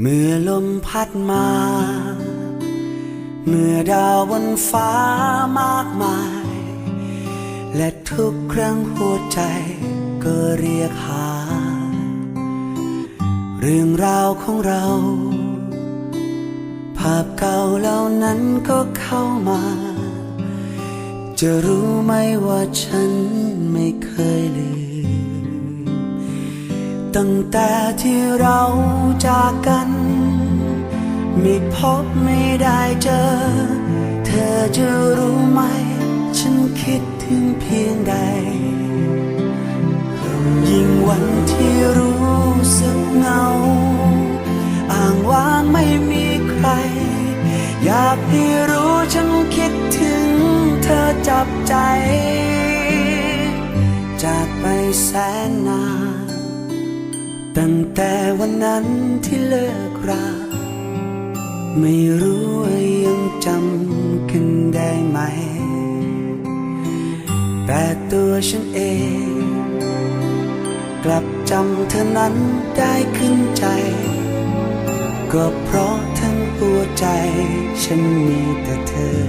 เมื่อลมพัดมา เมื่อดาวบนฟ้ามากมาย และทุกครั้งหัวใจก็เรียกหา เรื่องราวของเรา ภาพเก่าเหล่านั้นก็เข้ามา จะรู้ไหมว่าฉันไม่เคย ตั้งแต่ที่เราจากกัน ไม่พบไม่ได้เจอ เธอจะรู้ไหม ฉันคิดถึงเพียงใด ยิ่งวันที่รู้สึกเงาอ่างว่างไม่มีใคร อยากให้รู้ฉันคิดถึงเธอจับใจ จากไปแสนนาน ตั้งแต่วันนั้นที่เลิกรา ไม่รู้ว่ายังจำกันได้ไหม แต่ตัวฉันเอง กลับจำเธอนั้นได้ขึ้นใจ ก็เพราะทั้งหัวใจฉันมีแต่เธอ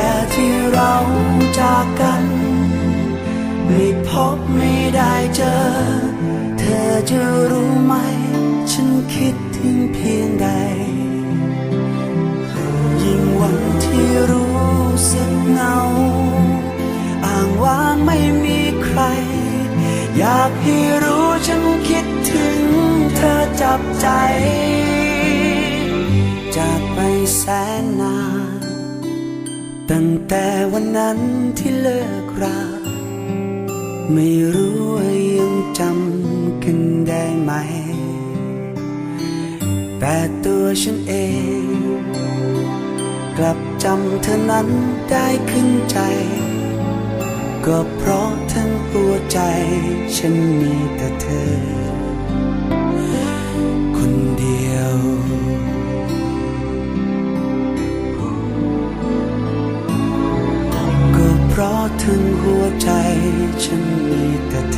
แต่ที่เราจากกัน ไม่พบไม่ได้เจอ เธอจะรู้ไหม ฉันคิดถึงเพียงใด ยิ่งวันที่รู้สึกเงา อ่างว่างไม่มีใคร อยากให้รู้ฉันคิดถึงเธอจับใจ ตั้งแต่วันนั้นที่เลิกรา ไม่รู้ว่ายังจำกันได้ไหม แต่ตัวฉันเอง กลับจำเธอนั้นได้ขึ้นใจ ก็เพราะทั้งหัวใจฉันมีแต่เธอ 沉溺的